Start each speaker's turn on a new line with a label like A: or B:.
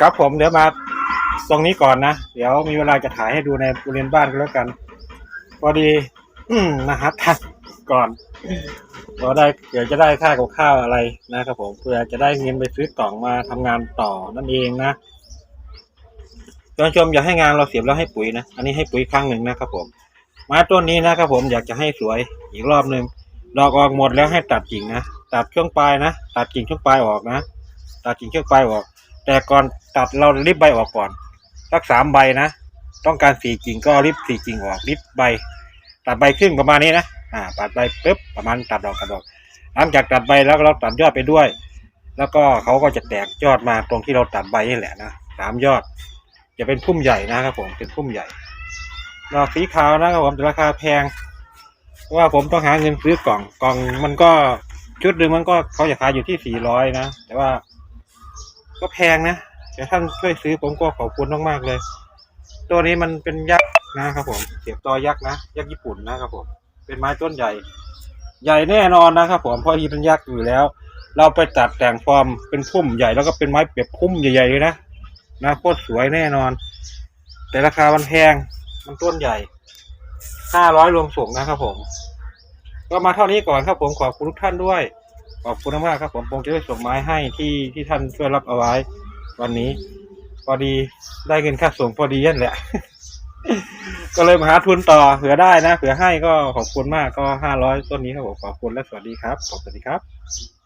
A: ครับผมเดี๋ยวมาตรงนี้ก่อนนะ เดี๋ยวมีเวลาจะถ่ายให้ดูในบริเวณบ้านก็แล้วกัน พอดี อืมมาหาทักก่อนพอได้เดี๋ยวจะได้ค่ากับข้าวอะไรนะครับผมเพื่อจะได้เงินไปซื้อกล่องมาทำงานต่อนั่นเองนะท่านผู้ชมอย่าให้งานเราเสียบแล้วให้ปุ๋ยนะอันนี้ให้ปุ๋ยครั้งหนึ่งนะครับผมม้ต้นนี้นะครับผมอยากจะให้สวยอีกรอบหนึ่งดอกออกหมดแล้วให้ตัดกิ่งนะตัดช่วงปลายนะตัดกิ่งช่วงปลายออกนะตัดกิ่งช่วงปลายออก แต่ก่อนตัดเราริบใบออกก่อนสักสามใบนะ ต้องการสี่กิ่งก็ริบสี่กิ่งออกริบใบ ตัดใบครึ่งประมาณนี้นะอ่าตัดใบปุ๊บประมาณตัดดอกตัดดอกหลังจากตัดใบแล้วเราตัดยอดไปด้วย แล้วก็เขาก็จะแตกยอดมาตรงที่เราตัดใบนี่แหละนะสามยอดจะเป็นพุ่มใหญ่นะครับผมเป็นพุ่มใหญ่ดอกสีขาวนะครับผมแต่ราคาแพงเพราะว่าผมต้องหาเงินซื้อกล่องกล่องมันก็ชุดหนึ่งมันก็เขาจะขายอยู่ที่สี่ร้อยนะ แต่ว่า ก็แพงนะแต่ท่านช่วยซื้อผมก็ขอบคุณมากๆเลย ตัวนี้มันเป็นยักษ์นะครับผมเสียบต่อยักษ์นะยักษ์ญี่ปุ่นนะครับผม เป็นไม้ต้นใหญ่ ใหญ่แน่นอนนะครับผมเพราะที่เป็นยักษ์อยู่แล้ว เราไปตัดแต่งฟอร์มเป็นพุ่มใหญ่แล้วก็เป็นไม้แบบพุ่มใหญ่ๆเลยนะนะโคตรสวยแน่นอน แต่ราคามันแพงมันต้นใหญ่ห้าร้อยรวมส่งนะครับผม ก็มาเท่านี้ก่อนครับผมขอบคุณทุกท่านด้วย ขอบคุณมากครับผมผมจะได้ส่งไม้ให้ที่ที่ท่านช่วยรับเอาไว้ วันนี้ พอดีได้เงินค่าส่งพอดีนั่นแหละ ก็เลยมาหาทุนต่อเผื่อได้นะเผื่อให้ก็ขอบคุณมากก็ห้าร้อยต้นนี้ครับผมขอบคุณและสวัสดีครับขอบสวัสดีครับ